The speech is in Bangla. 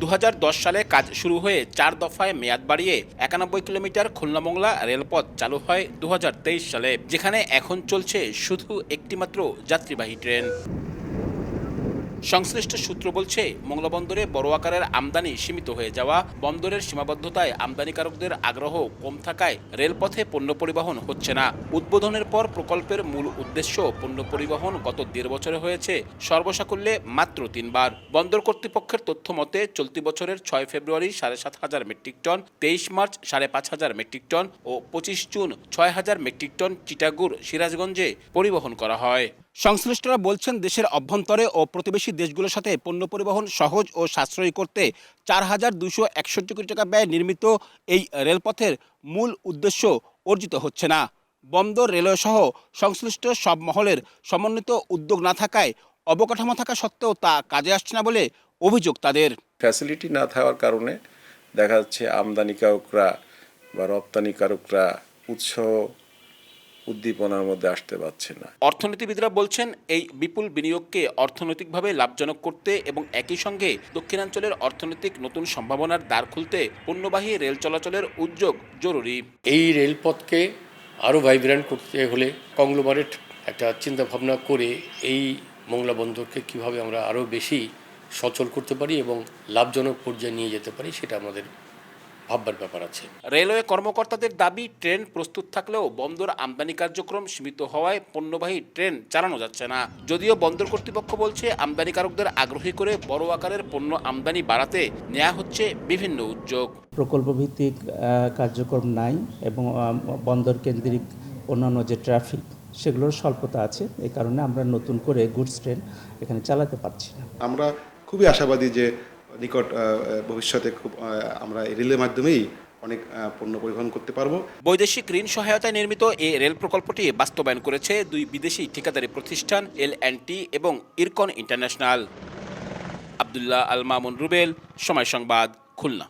দুহাজার দশ সালে কাজ শুরু হয়ে চার দফায় মেয়াদ বাড়িয়ে একানব্বই কিলোমিটার খুলনামংলা রেলপথ চালু হয় দুহাজার তেইশ সালে, যেখানে এখন চলছে শুধু একটিমাত্র যাত্রীবাহী ট্রেন। সংশ্লিষ্ট সূত্র বলছে মোংলা বন্দরে বড় আকারের আমদানি সীমিত হয়ে যাওয়া, বন্দরের সীমাবদ্ধতায় আমদানিকারকদের আগ্রহ কম থাকায় রেলপথে পণ্য পরিবহন হচ্ছে না। উদ্বোধনের পর প্রকল্পের মূল উদ্দেশ্য পণ্য পরিবহন গত দেড় বছরে হয়েছে, সর্বসাকুল্যে মাত্র তিনবার। বন্দর কর্তৃপক্ষের তথ্য মতে, চলতি বছরের ছয় ফেব্রুয়ারি সাড়ে সাত হাজার মেট্রিক টন, তেইশ মার্চ সাড়ে পাঁচ হাজার মেট্রিক টন ও পঁচিশ জুন ছয় হাজার মেট্রিক টন চিটাগুড় সিরাজগঞ্জে পরিবহন করা হয়। সংশ্লিষ্টরা বলছেন দেশের অভ্যন্তরে ও প্রতিবেশী দেশগুলোর সাথে পণ্য পরিবহন সহজ ও সাশ্রয়ী করতে চার হাজার দুশো একষট্টি কোটি টাকা ব্যয় নির্মিত এই রেলপথের মূল উদ্দেশ্য অর্জিত হচ্ছে না। বন্দর, রেলওয়ে সহ সংশ্লিষ্ট সব মহলের সমন্বিত উদ্যোগ না থাকায় অবকাঠামো থাকা সত্ত্বেও তা কাজে আসছে না বলে অভিযোগ তাদের। ফ্যাসিলিটি না থাকার কারণে দেখা যাচ্ছে আমদানিকারকরা বা রপ্তানিকারকরা উৎসাহ উদ্দীপনার মধ্যে আসতে পারছে না। অর্থনীতিবিদরা বলছেন এই বিপুল বিনিয়োগকে অর্থনৈতিকভাবে লাভজনক করতে এবং একই সঙ্গে দক্ষিণাঞ্চলের অর্থনৈতিক নতুন সম্ভাবনার দ্বার খুলতে পণ্যবাহী রেল চলাচলের উদ্যোগ জরুরি। এই রেলপথকে আরও ভাইব্রেন্ট করতে হলে কংগ্লোমারেট একটা চিন্তা ভাবনা করে এই মংলা বন্দরকে কীভাবে আমরা আরও বেশি সচল করতে পারি এবং লাভজনক পর্যায়ে নিয়ে যেতে পারি সেটা আমাদের ভাববার ব্যাপার আছে। রেলওয়ে কর্মকর্তাদের দাবি ট্রেন প্রস্তুত থাকলেও বন্দর আমদানি কার্যক্রম সীমিত হওয়ায় পণ্যবাহী ট্রেন চালানো যাচ্ছে না। যদিও বন্দর কর্তৃপক্ষ বলছে আমদানিকারকদের আগ্রহী করে বড় আকারের পণ্য আমদানি বাড়াতে নেওয়া হচ্ছে বিভিন্ন উদ্যোগ। প্রকল্প ভিত্তিক কার্যক্রম নাই এবং বন্দর কেন্দ্রিক অন্যান্য যে ট্রাফিক সেগুলোর স্বল্পতা আছে। এই কারণে আমরা নতুন করে গুডস ট্রেন এখানে চালাতে পারছি না। আমরা খুবই আশাবাদী যে নিকট ভবিষ্যতে খুব আমরা এই রেলের মাধ্যমেই অনেক পণ্য পরিবহন করতে পারব। বৈদেশিক ঋণ সহায়তায় নির্মিত এই রেল প্রকল্পটি বাস্তবায়ন করেছে দুই বিদেশি ঠিকাদারি প্রতিষ্ঠান এল টি এবং ইরকন ইন্টারন্যাশনাল। আবদুল্লাহ আল মামুন রুবেল, সময় সংবাদ, খুলনা।